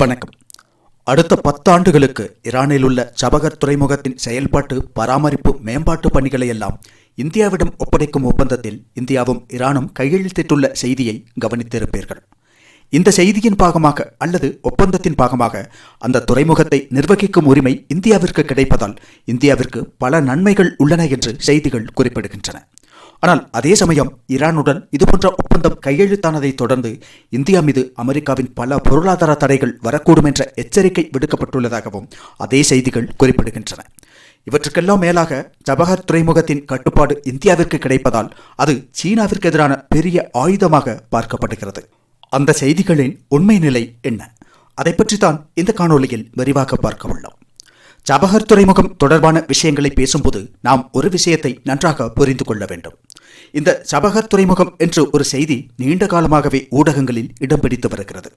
வணக்கம். அடுத்த பத்தாண்டுகளுக்கு ஈரானில் உள்ள ஜபகர் துறைமுகத்தின் செயல்பாட்டு பராமரிப்பு மேம்பாட்டு பணிகளை எல்லாம் இந்தியாவிடம் ஒப்படைக்கும் ஒப்பந்தத்தில் இந்தியாவும் ஈரானும் கையெழுத்திட்டுள்ள செய்தியை கவனித்திருப்பீர்கள். இந்த செய்தியின் பாகமாக அல்லது ஒப்பந்தத்தின் பாகமாக அந்த துறைமுகத்தை நிர்வகிக்கும் உரிமை இந்தியாவிற்கு கிடைப்பதால் இந்தியாவிற்கு பல நன்மைகள் உள்ளன என்று செய்திகள் குறிப்பிடுகின்றன. ஆனால் அதே சமயம் ஈரானுடன் இதுபோன்ற ஒப்பந்தம் கையெழுத்தானதை தொடர்ந்து இந்தியா மீது அமெரிக்காவின் பல பொருளாதார தடைகள் வரக்கூடும் என்ற எச்சரிக்கை விடுக்கப்பட்டுள்ளதாகவும் அதே செய்திகள் குறிப்பிடுகின்றன. இவற்றுக்கெல்லாம் மேலாக ஜபஹர் துறைமுகத்தின் கட்டுப்பாடு இந்தியாவிற்கு கிடைப்பதால் அது சீனாவிற்கு எதிரான பெரிய ஆயுதமாக பார்க்கப்படுகிறது. அந்த செய்திகளின் உண்மை நிலை என்ன? அதை பற்றி தான் இந்த காணொளியில் விரிவாக பார்க்க உள்ளோம். ஜபஹர் துறைமுகம் தொடர்பான விஷயங்களை பேசும்போது நாம் ஒரு விஷயத்தை நன்றாக புரிந்து கொள்ள வேண்டும். இந்த சபகத் துறைமுகம் என்று ஒரு செய்தி நீண்ட காலமாகவே ஊடகங்களில் இடம் பிடித்து வருகிறது.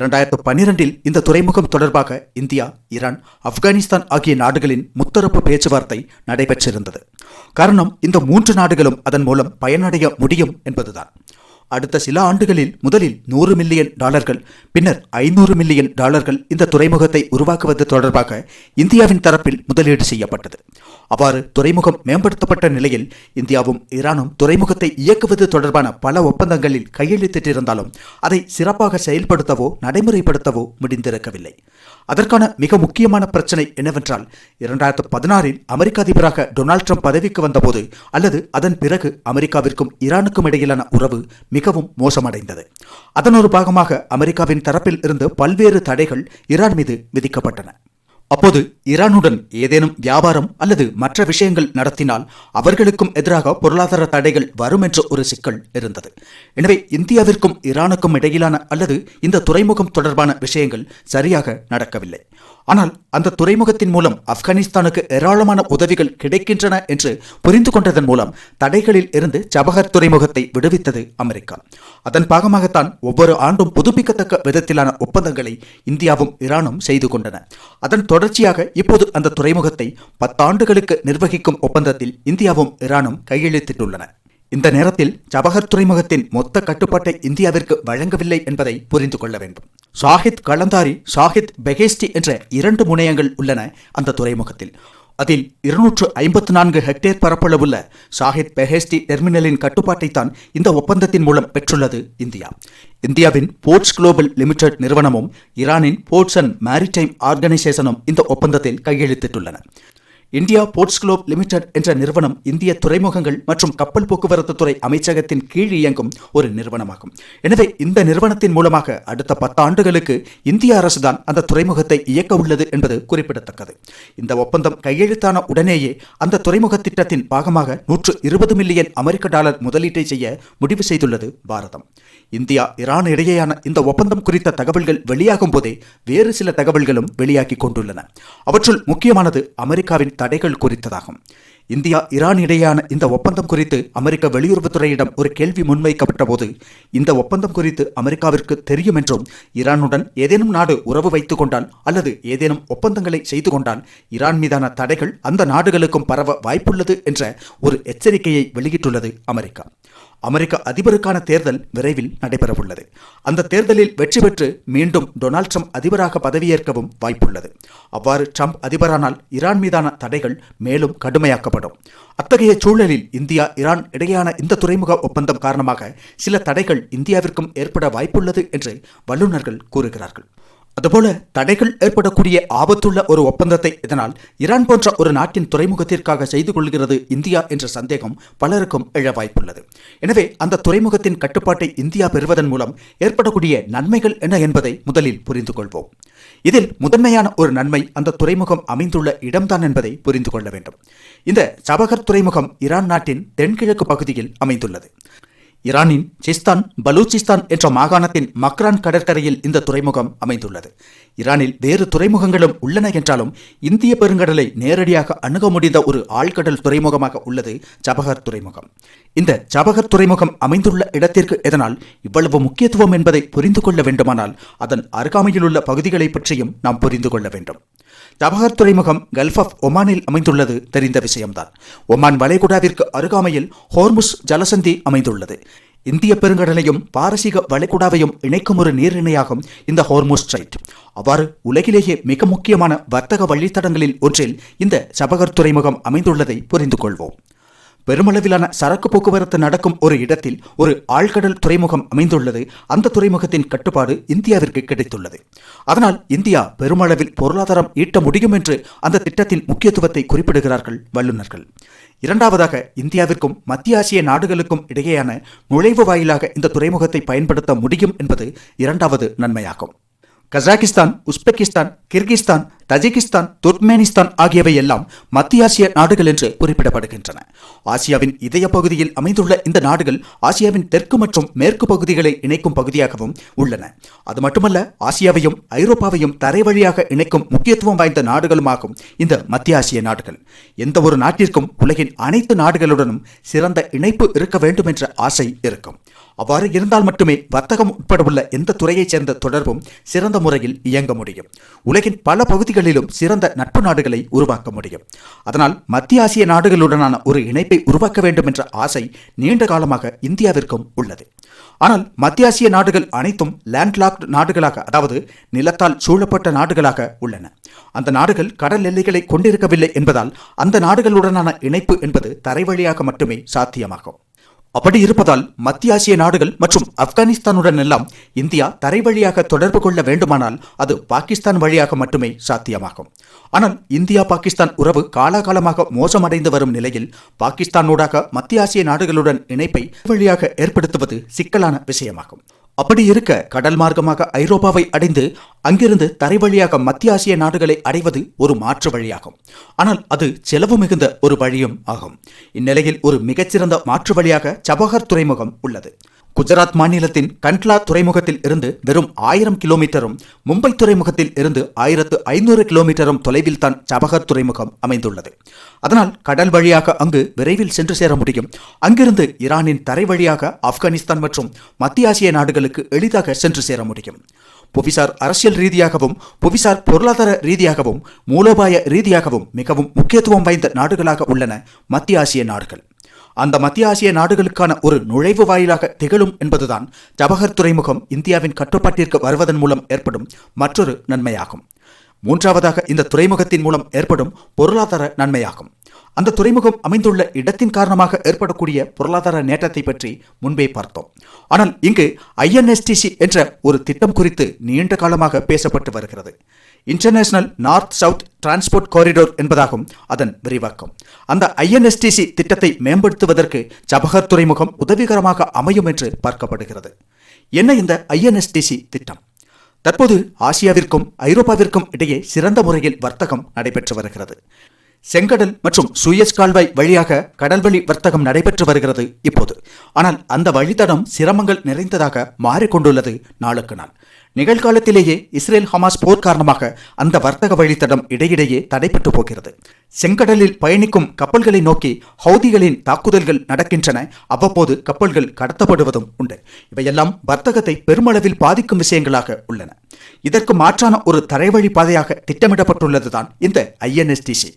இரண்டாயிரத்து பன்னிரெண்டில் இந்த துறைமுகம் தொடர்பாக இந்தியா ஈரான் ஆப்கானிஸ்தான் ஆகிய நாடுகளின் முத்தரப்பு பேச்சுவார்த்தை நடைபெற்றிருந்தது. காரணம் இந்த மூன்று நாடுகளும் அதன் மூலம் பயனடைய முடியும் என்பதுதான். அடுத்த சில ஆண்டுகளில் முதலில் நூறு மில்லியன் டாலர்கள் பின்னர் ஐநூறு மில்லியன் டாலர்கள் இந்த துறைமுகத்தை உருவாக்குவது தொடர்பாக இந்தியாவின் தரப்பில் முதலீடு செய்யப்பட்டது. அவ்வாறு துறைமுகம் மேம்படுத்தப்பட்ட நிலையில் இந்தியாவும் ஈரானும் துறைமுகத்தை இயக்குவது தொடர்பான பல ஒப்பந்தங்களில் கையெழுத்திட்டிருந்தாலும் அதை சிறப்பாக செயல்படுத்தவோ நடைமுறைப்படுத்தவோ முடிந்திருக்கவில்லை. அதற்கான மிக முக்கியமான பிரச்சனை என்னவென்றால் இரண்டாயிரத்து பதினாறில் அமெரிக்க அதிபராக டொனால்ட் ட்ரம்ப் பதவிக்கு வந்தபோது அல்லது அதன் பிறகு அமெரிக்காவிற்கும் ஈரானுக்கும் இடையிலான உறவு மிகவும் மோசமடைந்தது. அதன் ஒரு பாகமாக அமெரிக்காவின் தரப்பில் இருந்து பல்வேறு தடைகள் ஈரான் மீது விதிக்கப்பட்டன. அப்போது ஈரானுடன் ஏதேனும் வியாபாரம் அல்லது மற்ற விஷயங்கள் நடத்தினால் அவர்களுக்கும் எதிராக பொருளாதார தடைகள் வரும் என்ற ஒரு சிக்கல் இருந்தது. எனவே இந்தியாவிற்கும் ஈரானுக்கும் இடையிலான அல்லது இந்த துறைமுகம் தொடர்பான விஷயங்கள் சரியாக நடக்கவில்லை. ஆனால் அந்த துறைமுகத்தின் மூலம் ஆப்கானிஸ்தானுக்கு ஏராளமான உதவிகள் கிடைக்கின்றன என்று புரிந்து கொண்டதன் மூலம் தடைகளில் இருந்து ஜபஹர் துறைமுகத்தை விடுவித்தது அமெரிக்கா. அதன் பாகமாகத்தான் ஒவ்வொரு ஆண்டும் புதுப்பிக்கத்தக்க விதத்திலான ஒப்பந்தங்களை இந்தியாவும் ஈரானும் செய்து கொண்டன. அதன் தொடர்ச்சியாக இப்போது அந்த துறைமுகத்தை பத்தாண்டுகளுக்கு நிர்வகிக்கும் ஒப்பந்தத்தில் இந்தியாவும் ஈரானும் கையெழுத்திட்டுள்ளன. இந்த நேரத்தில் ஜபஹர் துறைமுகத்தின் மொத்த கட்டுப்பாட்டை இந்தியாவிற்கு வழங்கவில்லை என்பதை புரிந்து கொள்ள வேண்டும். ஷாஹித் கலந்தாரி ஷாஹித் பெகேஸ்டி என்ற இரண்டு முனையங்கள் உள்ளன அந்த துறைமுகத்தில். அதில் இருநூற்று ஐம்பத்து நான்கு ஹெக்டேர் பரப்பளவுள்ள ஷாஹித் பெஹேஸ்டி டெர்மினலின் கட்டுப்பாட்டைத்தான் இந்த ஒப்பந்தத்தின் மூலம் பெற்றுள்ளது இந்தியா. இந்தியாவின் போர்ட்ஸ் குளோபல் லிமிடெட் நிறுவனமும் ஈரானின் போர்ட்ஸ் அண்ட் மேரிடைம் ஆர்கனைசேஷனும் இந்த ஒப்பந்தத்தில் கையெழுத்திட்டுள்ளன. இந்தியா போர்ட்ஸ் குளோப் லிமிடெட் என்ற நிறுவனம் இந்திய துறைமுகங்கள் மற்றும் கப்பல் போக்குவரத்து துறை அமைச்சகத்தின் கீழ் இயங்கும் ஒரு நிறுவனமாகும். எனவே இந்த நிறுவனத்தின் மூலமாக அடுத்த பத்தாண்டுகளுக்கு இந்திய அரசுதான் அந்த துறைமுகத்தை இயக்க உள்ளது என்பது குறிப்பிடத்தக்கது. இந்த ஒப்பந்தம் கையெழுத்தான உடனேயே அந்த துறைமுக திட்டத்தின் பாகமாக நூற்று இருபது மில்லியன் அமெரிக்க டாலர் முதலீட்டை செய்ய முடிவு செய்துள்ளது பாரதம். இந்தியா ஈரான் இடையேயான இந்த ஒப்பந்தம் குறித்த தகவல்கள் வெளியாகும் போதே வேறு சில தகவல்களும் வெளியாகி கொண்டுள்ளன. அவற்றுள் முக்கியமானது அமெரிக்காவின் தடைகள் குறித்ததாகும். இந்தியா ஈரான் இடையேயான இந்த ஒப்பந்தம் குறித்து அமெரிக்க வெளியுறவுத்துறையிடம் ஒரு கேள்வி முன்வைக்கப்பட்ட போது இந்த ஒப்பந்தம் குறித்து அமெரிக்காவிற்கு தெரியும் என்றும் ஈரானுடன் ஏதேனும் நாடு உறவு வைத்துக் கொண்டால் அல்லது ஏதேனும் ஒப்பந்தங்களை செய்து கொண்டால் ஈரான் மீதான தடைகள் அந்த நாடுகளுக்கும் பரவ வாய்ப்புள்ளது என்ற ஒரு எச்சரிக்கையை வெளியிட்டுள்ளது அமெரிக்கா. அமெரிக்க அதிபருக்கான தேர்தல் விரைவில் நடைபெறவுள்ளது. அந்த தேர்தலில் வெற்றி பெற்று மீண்டும் டொனால்ட் ட்ரம்ப் அதிபராக பதவியேற்கவும் வாய்ப்புள்ளது. அவ்வாறு ட்ரம்ப் அதிபரானால் ஈரான் மீதான தடைகள் மேலும் கடுமையாக்கப்படும். அத்தகைய சூழலில் இந்தியா ஈரான் இடையேயான இந்த துறைமுக ஒப்பந்தம் காரணமாக சில தடைகள் இந்தியாவிற்கும் ஏற்பட வாய்ப்புள்ளது என்று வல்லுநர்கள் கூறுகிறார்கள். அதுபோல தடைகள் ஏற்படக்கூடிய ஆபத்துள்ள ஒரு ஒப்பந்தத்தை இதனால் ஈரான் போன்ற ஒரு நாட்டின் துறைமுகத்திற்காக செய்து கொள்கிறது இந்தியா என்ற சந்தேகம் பலருக்கும் எழ வாய்ப்புள்ளது. எனவே அந்த துறைமுகத்தின் கட்டுப்பாட்டை இந்தியா பெறுவதன் மூலம் ஏற்படக்கூடிய நன்மைகள் என்ன என்பதை முதலில் புரிந்து கொள்வோம். இதில் முதன்மையான ஒரு நன்மை அந்த துறைமுகம் அமைந்துள்ள இடம்தான் என்பதை புரிந்து கொள்ள வேண்டும். இந்த சபகர் துறைமுகம் ஈரான் நாட்டின் தென்கிழக்கு பகுதியில் அமைந்துள்ளது. ஈரானின் சிஸ்தான் பலூச்சிஸ்தான் என்ற மாகாணத்தின் மக்ரான் கடற்கரையில் இந்த துறைமுகம் அமைந்துள்ளது. ஈரானில் வேறு துறைமுகங்களும் உள்ளன என்றாலும் இந்திய பெருங்கடலை நேரடியாக அணுக முடிந்த ஒரு ஆழ்கடல் துறைமுகமாக உள்ளது ஜபஹர் துறைமுகம். இந்த ஜபஹர் துறைமுகம் அமைந்துள்ள இடத்திற்கு எதனால் இவ்வளவு முக்கியத்துவம் என்பதை புரிந்து கொள்ள வேண்டுமானால் அதன் அருகாமையில் உள்ள பகுதிகளை பற்றியும் நாம் புரிந்து கொள்ள வேண்டும். ஜபஹர் துறைமுகம் கல்ஃப் ஆஃப் ஒமானில் அமைந்துள்ளது. தெரிந்த விஷயம்தான். ஒமான் வளைகுடாவிற்கு அருகாமையில் ஹோர்முஸ் ஜலசந்தி அமைந்துள்ளது. இந்திய பெருங்கடலையும் பாரசீக வளைகுடாவையும் இணைக்கும் ஒரு நீரிணையாகும் இந்த ஹோர்மோஸ் ஸ்ட்ரைட் அவ்வாறு உலகிலேயே மிக முக்கியமான வர்த்தக வழித்தடங்களில் ஒன்றில் இந்த சபகர் துறைமுகம் அமைந்துள்ளதை புரிந்து கொள்வோம் பெருமளவிலான சரக்கு போக்குவரத்து நடக்கும் ஒரு இடத்தில் ஒரு ஆழ்கடல் துறைமுகம் அமைந்துள்ளது. அந்த துறைமுகத்தின் கட்டுப்பாடு இந்தியாவிற்கு கிடைத்துள்ளது. அதனால் இந்தியா பெருமளவில் பொருளாதாரம் ஈட்ட முடியும் என்று அந்த திட்டத்தின் முக்கியத்துவத்தை குறிப்பிடுகிறார்கள் வல்லுநர்கள். இரண்டாவதாக இந்தியாவிற்கும் மத்திய ஆசிய நாடுகளுக்கும் இடையேயான நுழைவு வாயிலாக இந்த துறைமுகத்தை பயன்படுத்த முடியும் என்பது இரண்டாவது நன்மையாகும். Kazakhstan Uzbekistan Kyrgyzstan Tajikistan Turkmenistan ஆகியவை எல்லாம் மத்திய ஆசிய நாடுகள் என்று குறிப்பிடப்படுகின்றன. ஆசியாவின் இதய பகுதியில் அமைந்துள்ள இந்த நாடுகள் ஆசியாவின் தெற்கு மற்றும் மேற்கு பகுதிகளை இணைக்கும் பகுதியாகவும் உள்ளன. அது மட்டுமல்ல ஆசியாவையும் ஐரோப்பாவையும் தரை வழியாக இணைக்கும் முக்கியத்துவம் வாய்ந்த நாடுகளுமாகும் இந்த மத்திய ஆசிய நாடுகள். எந்த ஒரு நாட்டிற்கும் உலகின் அனைத்து நாடுகளுடனும் சிறந்த இணைப்பு இருக்க வேண்டும் என்ற ஆசை இருக்கும். அவ்வாறு இருந்தால் மட்டுமே வர்த்தகம் உட்பட உள்ள எந்த துறையைச் சேர்ந்த தொடர்பும் சிறந்த முறையில் இயங்க முடியும். உலகின் பல பகுதிகளிலும் சிறந்த நட்பு நாடுகளை உருவாக்க முடியும். அதனால் மத்திய ஆசிய நாடுகளுடனான ஒரு இணைப்பை உருவாக்க வேண்டும் என்ற ஆசை நீண்ட காலமாக இந்தியாவிற்கும் உள்ளது. ஆனால் மத்திய ஆசிய நாடுகள் அனைத்தும் லேண்ட்லாக்டு நாடுகளாக அதாவது நிலத்தால் சூழப்பட்ட நாடுகளாக உள்ளன. அந்த நாடுகள் கடல் எல்லைகளை கொண்டிருக்கவில்லை என்பதால் அந்த நாடுகளுடனான இணைப்பு என்பது தரை வழியாக மட்டுமே சாத்தியமாகும். அப்படி இருப்பதால் மத்திய ஆசிய நாடுகள் மற்றும் ஆப்கானிஸ்தானுடன் எல்லாம் இந்தியா தரை வழியாக தொடர்பு கொள்ள வேண்டுமானால் அது பாகிஸ்தான் வழியாக மட்டுமே சாத்தியமாகும். ஆனால் இந்தியா பாகிஸ்தான் உறவு காலாகாலமாக மோசமடைந்து வரும் நிலையில் பாகிஸ்தானூடாக மத்திய ஆசிய நாடுகளுடன் இணைப்பை வழியாக ஏற்படுத்துவது சிக்கலான விஷயமாகும். அப்படி இருக்க கடல் மார்க்கமாக ஐரோப்பாவை அடைந்து அங்கிருந்து தரை வழியாக மத்திய ஆசிய நாடுகளை அடைவது ஒரு மாற்று வழியாகும். ஆனால் அது செலவு மிகுந்த ஒரு வழியும் ஆகும். இந்நிலையில் ஒரு மிகச்சிறந்த மாற்று வழியாக சபஹர் துறைமுகம் உள்ளது. குஜராத் மாநிலத்தின் கண்ட்லா துறைமுகத்தில் இருந்து வெறும் ஆயிரம் கிலோமீட்டரும் மும்பை துறைமுகத்தில் இருந்து ஆயிரத்து ஐநூறு கிலோமீட்டரும் தொலைவில் தான் சபகர் துறைமுகம் அமைந்துள்ளது. அதனால் கடல் வழியாக அங்கு விரைவில் சென்று சேர முடியும். அங்கிருந்து ஈரானின் தரை வழியாக ஆப்கானிஸ்தான் மற்றும் மத்திய ஆசிய நாடுகளுக்கு எளிதாக சென்று சேர முடியும். புவிசார் அரசியல் ரீதியாகவும் புவிசார் பொருளாதார ரீதியாகவும் மூலோபாய ரீதியாகவும் மிகவும் முக்கியத்துவம் வாய்ந்த நாடுகளாக உள்ளன மத்திய ஆசிய நாடுகள். அந்த மத்திய ஆசிய நாடுகளுக்கான ஒரு நுழைவு வாயிலாக திகழும் என்பதுதான் ஜபகர் துறைமுகம் இந்தியாவின் கட்டுப்பாட்டிற்கு வருவதன் மூலம் ஏற்படும் மற்றொரு நன்மையாகும். மூன்றாவதாக இந்த துறைமுகத்தின் மூலம் ஏற்படும் பொருளாதார நன்மையாகும். அந்த துறைமுகம் அமைந்துள்ள இடத்தின் காரணமாக ஏற்படக்கூடிய பொருளாதார நேட்டத்தை பற்றி முன்பே பார்த்தோம். ஆனால் இங்கு ஐஎன்எஸ்டிசி என்ற ஒரு திட்டம் குறித்து நீண்ட காலமாக பேசப்பட்டு வருகிறது. International north south transport corridor என்பதாகும் அதன் விரிவாக்கம். அந்த ஐஎன்எஸ்டிசி திட்டத்தை மேம்படுத்துவதற்கு ஜபஹர் துறைமுகம் உதவிகரமாக அமையும் என்று பார்க்கப்படுகிறது. என்ன இந்த ஐஎன்எஸ்டிசி திட்டம்? தற்போது ஆசியாவிற்கும் ஐரோப்பாவிற்கும் இடையே சிறந்த முறையில் வர்த்தகம் நடைபெற்று வருகிறது. செங்கடல் மற்றும் சுயஸ் கால்வாய் வழியாக கடல்வழி வர்த்தகம் நடைபெற்று வருகிறது இப்போது. ஆனால் அந்த வழித்தடம் சிரமங்கள் நிறைந்ததாக மாறிக்கொண்டுள்ளது நாளுக்கு நாள். நிகழ்காலத்திலேயே இஸ்ரேல் ஹமாஸ் போர் காரணமாக அந்த வர்த்தக வழித்தடம் இடையிடையே தடைப்பட்டு போகிறது. செங்கடலில் பயணிக்கும் கப்பல்களை நோக்கி ஹவுதிகளின் தாக்குதல்கள் நடக்கின்றன. அவ்வப்போது கப்பல்கள் கடத்தப்படுவதும் உண்டு. இவையெல்லாம் வர்த்தகத்தை பெருமளவில் பாதிக்கும் விஷயங்களாக உள்ளன. இதற்கு மாற்றான ஒரு தரைவழி பாதையாக திட்டமிடப்பட்டுள்ளதுதான் இந்த ஐஎன்எஸ்டிசி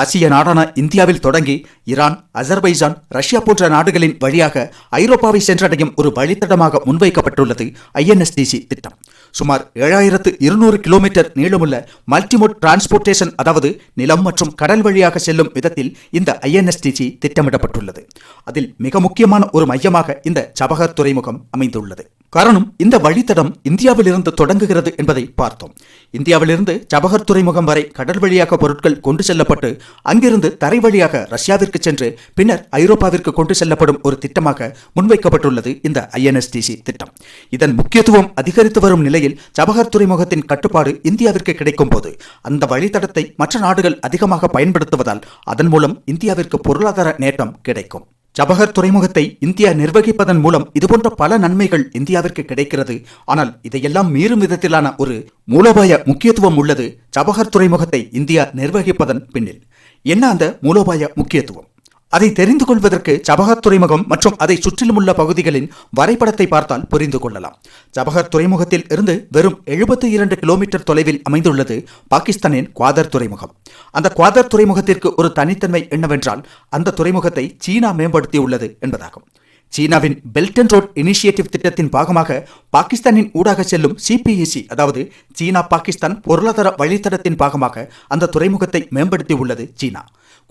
ஆசிய நாடான இந்தியாவில் தொடங்கி ஈரான் அசர்பைஜான் ரஷ்யா போன்ற நாடுகளின் வழியாக ஐரோப்பாவை சென்றடையும் ஒரு வழித்தடமாக முன்வைக்கப்பட்டுள்ளது ஐஎன்எஸ்டிசி திட்டம். சுமார் ஏழாயிரத்து இருநூறு கிலோமீட்டர் நீளமுள்ள மல்டிமோட் டிரான்ஸ்போர்ட்டேஷன் அதாவது நிலம் மற்றும் கடல் வழியாக செல்லும் விதத்தில் இந்த ஐஎன்எஸ்டிசி திட்டமிடப்பட்டுள்ளது. அதில் மிக முக்கியமான ஒரு மையமாக இந்த சபகர் துறைமுகம் அமைந்துள்ளது. காரணம் இந்த வழித்தடம் இந்தியாவிலிருந்து தொடங்குகிறது என்பதை பார்த்தோம். இந்தியாவிலிருந்து சபகர் துறைமுகம் வரை கடல் வழியாக பொருட்கள் கொண்டு செல்லப்பட்டு அங்கிருந்து தரை வழியாக ரஷ்யாவிற்கு சென்று பின்னர் ஐரோப்பாவிற்கு கொண்டு செல்லப்படும் ஒரு திட்டமாக முன்வைக்கப்பட்டுள்ளது இந்த ஐஎன்எஸ்டிசி திட்டம். இதன் முக்கியத்துவம் அதிகரித்து வரும் நிலையில் சபகர் துறைமுகத்தின் கட்டுப்பாடு இந்தியாவிற்கு கிடைக்கும் போது அந்த வழித்தடத்தை மற்ற நாடுகள் அதிகமாக பயன்படுத்துவதால் அதன் மூலம் இந்தியாவிற்கு பொருளாதார நேட்டம் கிடைக்கும். ஜபஹர் துறைமுகத்தை இந்தியா நிர்வகிப்பதன் மூலம் இதுபோன்ற பல நன்மைகள் இந்தியாவிற்கு கிடைக்கிறது. ஆனால் இதையெல்லாம் மீறும் விதத்திலான ஒரு மூலோபாய முக்கியத்துவம் உள்ளது ஜபஹர் துறைமுகத்தை இந்தியா நிர்வகிப்பதன் பின்னில். என்ன அந்த மூலோபாய முக்கியத்துவம்? அதை தெரிந்து கொள்வதற்கு ஜபகர் துறைமுகம் மற்றும் அதை சுற்றிலும் உள்ள பகுதிகளின் வரைபடத்தை பார்த்தால் புரிந்து கொள்ளலாம். ஜபகர் துறைமுகத்தில் இருந்து வெறும் எழுபத்தி இரண்டு கிலோமீட்டர் தொலைவில் அமைந்துள்ளது பாகிஸ்தானின் குவாதர் துறைமுகம். அந்த குவாதர் துறைமுகத்திற்கு ஒரு தனித்தன்மை என்னவென்றால் அந்த துறைமுகத்தை சீனா மேம்படுத்தியுள்ளது என்பதாகும். சீனாவின் பெல்ட் அண்ட் ரோட் இனிஷியேட்டிவ் திட்டத்தின் பாகமாக பாகிஸ்தானின் ஊடாக செல்லும் சிபிஎஸ்சி அதாவது சீனா பாகிஸ்தான் பொருளாதார வழித்தடத்தின் பாகமாக அந்த துறைமுகத்தை மேம்படுத்தி உள்ளது சீனா.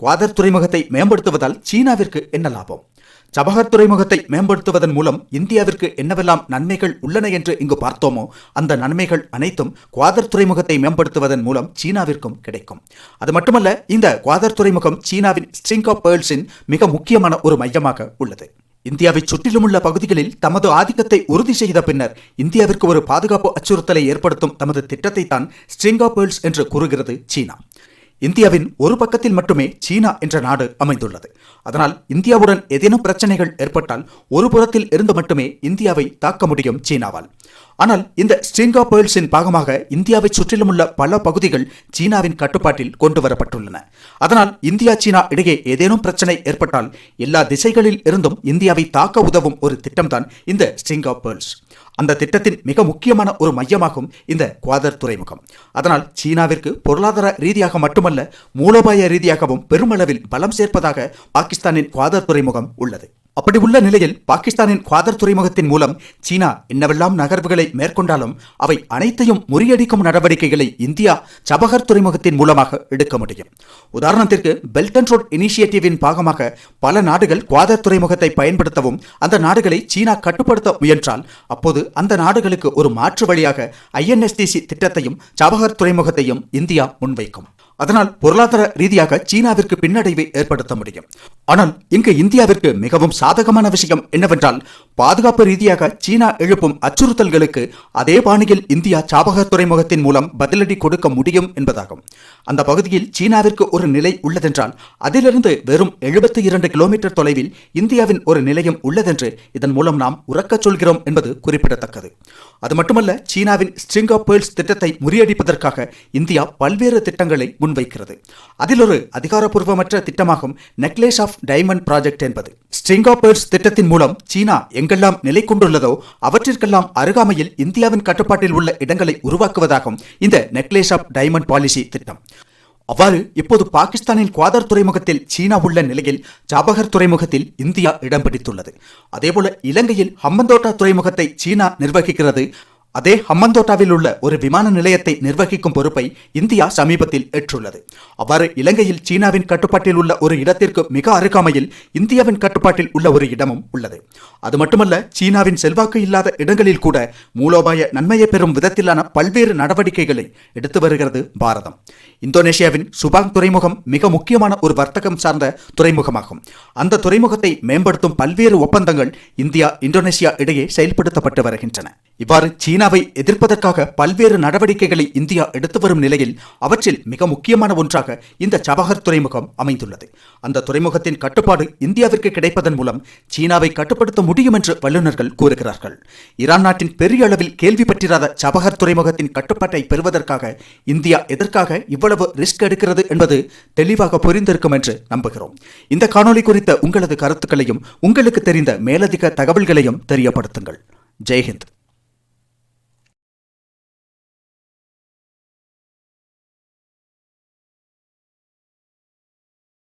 குவாதர் துறைமுகத்தை மேம்படுத்துவதால் சீனாவிற்கு என்ன லாபம்? சபஹர் துறைமுகத்தை மேம்படுத்துவதன் மூலம் இந்தியாவிற்கு என்னவெல்லாம் நன்மைகள் உள்ளன என்று இங்கு பார்த்தோமோ அந்த நன்மைகள் அனைத்தும் குவாதர் துறைமுகத்தை மேம்படுத்துவதன் மூலம் சீனாவிற்கும் கிடைக்கும். அது மட்டுமல்ல இந்த குவாதர் துறைமுகம் சீனாவின் ஸ்ட்ரிங் ஆஃப் பேர்ல்ஸின் மிக முக்கியமான ஒரு மையமாக உள்ளது. இந்தியாவை சுற்றிலுமுள்ள பகுதிகளில் தமது ஆதிக்கத்தை உறுதி செய்த பின்னர் இந்தியாவிற்கு ஒரு பாதுகாப்பு அச்சுறுத்தலை ஏற்படுத்தும் தமது திட்டத்தை தான் ஸ்ட்ரிங் ஆஃப் பேர்ல்ஸ் என்று கூறுகிறது சீனா. இந்தியாவின் ஒரு பக்கத்தில் மட்டுமே சீனா என்ற நாடு அமைந்துள்ளது. அதனால் இந்தியாவுடன் ஏதேனும் பிரச்சனைகள் ஏற்பட்டால் ஒரு புறத்தில் இருந்து மட்டுமே இந்தியாவை தாக்க முடியும் சீனாவால். ஆனால் இந்த ஸ்ட்ரீங்கா ஆஃப் பேர்ல்ஸின் பாகமாக இந்தியாவை சுற்றிலும் உள்ள பல பகுதிகள் சீனாவின் கட்டுப்பாட்டில் கொண்டு வரப்பட்டுள்ளன. அதனால் இந்தியா சீனா இடையே ஏதேனும் பிரச்சனை ஏற்பட்டால் எல்லா திசைகளில் இருந்தும் இந்தியாவை தாக்க உதவும் ஒரு திட்டம்தான் இந்த ஸ்ட்ரீங்கா பேர்ல்ஸ் அந்த திட்டத்தின் மிக முக்கியமான ஒரு மையமாகும் இந்த குவாதர் துறைமுகம். அதனால் சீனாவிற்கு பொருளாதார ரீதியாக மட்டுமல்ல மூலோபாய ரீதியாகவும் பெருமளவில் பலம் சேர்ப்பதாக பாகிஸ்தானின் குவாதர் துறைமுகம் உள்ளது. அப்படி உள்ள நிலையில் பாகிஸ்தானின் குவாதர் துறைமுகத்தின் மூலம் சீனா என்னவெல்லாம் நகர்வுகளை மேற்கொண்டாலும் அவை அனைத்தையும் முறியடிக்கும் நடவடிக்கைகளை இந்தியா சபகர் துறைமுகத்தின் மூலமாக எடுக்க முடியும். உதாரணத்திற்கு பெல்ட் அண்ட் ரோட் இனிஷியேட்டிவின் பாகமாக பல நாடுகள் குவாதர் துறைமுகத்தை பயன்படுத்தவும் அந்த நாடுகளை சீனா கட்டுப்படுத்த முயன்றால் அப்போது அந்த நாடுகளுக்கு ஒரு மாற்று வழியாக ஐஎன்எஸ்டிசி திட்டத்தையும் சபகர் துறைமுகத்தையும் இந்தியா முன்வைக்கும். அதனால் பொருளாதார ரீதியாக சீனாவிற்கு பின்னடைவை ஏற்படுத்த முடியும். ஆனால் இங்கு இந்தியாவிற்கு மிகவும் சாதகமான விஷயம் என்னவென்றால் பாதுகாப்பு ரீதியாக சீனா எழுப்பும் அச்சுறுத்தல்களுக்கு அதே பாணியில் இந்தியா சாபக துறைமுகத்தின் மூலம் பதிலடி கொடுக்க முடியும் என்பதாகும். அந்த பகுதியில் சீனாவிற்கு ஒரு நிலை உள்ளதென்றால் அதிலிருந்து வெறும் எழுபத்தி இரண்டு கிலோமீட்டர் தொலைவில் இந்தியாவின் ஒரு நிலையம் உள்ளதென்று இதன் மூலம் நாம் உறக்கச் சொல்கிறோம் என்பது குறிப்பிடத்தக்கது. அது மட்டுமல்ல சீனாவின் ஸ்ட்ரிங் ஆஃப் பேர்ல்ஸ் திட்டத்தை முறியடிப்பதற்காக இந்தியா பல்வேறு திட்டங்களை முன்வைக்கிறது. அதில் ஒரு அதிகாரப்பூர்வமற்ற திட்டமாகும் நெக்லேஸ் ஆஃப் டைமண்ட் ப்ராஜெக்ட் என்பது. ஸ்ட்ரிங் ஆஃப் பேர்ல்ஸ் திட்டத்தின் மூலம் சீனா எங்கெல்லாம் நிலை கொண்டுள்ளதோ அவற்றிற்கெல்லாம் அருகாமையில் இந்தியாவின் கட்டுப்பாட்டில் உள்ள இடங்களை உருவாக்குவதாகும். இந்த நெக்லேஸ் ஆஃப் டைமண்ட் பாலிசி திட்டம். அவ்வாறு இப்போது பாகிஸ்தானின் குவாதர் துறைமுகத்தில் சீனா உள்ள நிலையில் ஜாபகர் துறைமுகத்தில் இந்தியா இடம் பிடித்துள்ளது. அதேபோல இலங்கையில் ஹம்மந்தோட்டா துறைமுகத்தை சீனா நிர்வகிக்கிறது. அதே ஹம்மந்தோட்டாவில் உள்ள ஒரு விமான நிலையத்தை நிர்வகிக்கும் பொறுப்பை இந்தியா சமீபத்தில் ஏற்றுள்ளது. அவ்வாறு இலங்கையில் சீனாவின் கட்டுப்பாட்டில் உள்ள ஒரு இடத்திற்கு மிக அருகாமையில் இந்தியாவின் கட்டுப்பாட்டில் உள்ள ஒரு இடமும் உள்ளது. அது மட்டுமல்ல சீனாவின் செல்வாக்கு இல்லாத இடங்களில் கூட மூலோபாய நன்மையை பெறும் விதத்திலான பல்வேறு நடவடிக்கைகளை எடுத்து வருகிறது பாரதம். இந்தோனேஷியாவின் சுபாங் துறைமுகம் மிக முக்கியமான ஒரு வர்த்தகம் சார்ந்த துறைமுகமாகும். அந்த துறைமுகத்தை மேம்படுத்தும் பல்வேறு ஒப்பந்தங்கள் இந்தியா இந்தோனேஷியா இடையே செயல்படுத்தப்பட்டு வருகின்றன. இவ்வாறு சீனா சீனாவை எதிர்ப்பதற்காக பல்வேறு நடவடிக்கைகளை இந்தியா எடுத்து வரும் நிலையில் அவற்றில் மிக முக்கியமான ஒன்றாக இந்த சபகர் துறைமுகம் அமைந்துள்ளது. அந்த துறைமுகத்தின் கட்டுப்பாடு இந்தியாவிற்கு கிடைப்பதன் மூலம் சீனாவை கட்டுப்படுத்த முடியும் என்று வல்லுநர்கள் கூறுகிறார்கள். ஈரான் நாட்டின் பெரிய அளவில் கேள்வி பற்றிராத சபகர் துறைமுகத்தின் கட்டுப்பாட்டை பெறுவதற்காக இந்தியா எதற்காக இவ்வளவு ரிஸ்க் எடுக்கிறது என்பது தெளிவாக புரிந்திருக்கும் என்று நம்புகிறோம். இந்த காணொளி குறித்த உங்களது கருத்துக்களையும் உங்களுக்கு தெரிந்த மேலதிக தகவல்களையும் தெரியப்படுத்துங்கள். ஜெய்ஹிந்த்.